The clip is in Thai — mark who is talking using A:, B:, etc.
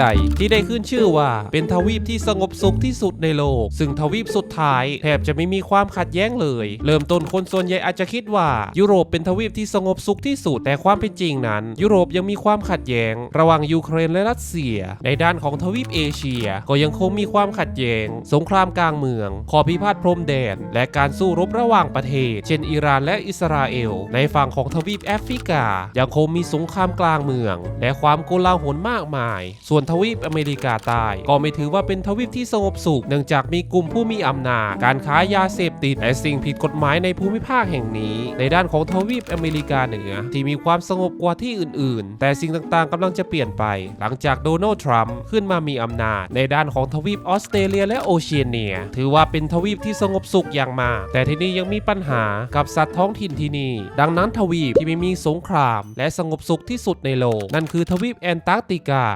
A: ใดที่ได้ขึ้นชื่อว่าเป็นทวีปที่สงบสุขที่สุดในโลก ซึ่งทวีปสุดท้ายแทบจะไม่มีความขัดแย้งเลย เริ่มต้นคนส่วนใหญ่อาจจะคิดว่า ยุโรปเป็นทวีปที่สงบสุขที่สุดแต่ความเป็นจริงนั้น ยุโรปยังมีความขัดแย้ง ระหว่างยูเครนและรัสเซีย ในด้านของทวีปเอเชีย ก็ยังคงมีความขัดแย้ง สงครามกลางเมืองขอพิพาทพรมแดน และการสู้รบระหว่างประเทศ เช่นอิหร่านและอิสราเอล ในฝั่งของทวีปแอฟริกา ยังคงมีสงครามกลางเมือง และความโกลาหลมากมาย ส่วนทวีปอเมริกาใต้ก็ไม่ถือว่าเป็นทวีปที่สงบสุขเนื่องจากมีกลุ่มผู้มีอำนาจการค้ายาเสพติดและสิ่งผิดกฎหมายในภูมิภาคแห่งนี้ ในด้านของทวีปอเมริกาเหนือ ที่มีความสงบกว่าที่อื่น ๆ แต่สิ่งต่างๆกำลังจะเปลี่ยนไป หลังจากโดนัลด์ทรัมป์ขึ้นมามีอำนาจ ในด้านของทวีปออสเตรเลียและโอเชียเนีย ถือว่าเป็นทวีปที่สงบสุขอย่างมาก แต่ที่นี่ยังมีปัญหากับสัตว์ท้องถิ่นที่นี่ ดังนั้นทวีปที่ไม่มีสงคราม และสงบสุขที่สุดในโลก นั่นคือทวีปแอนตาร์กติกา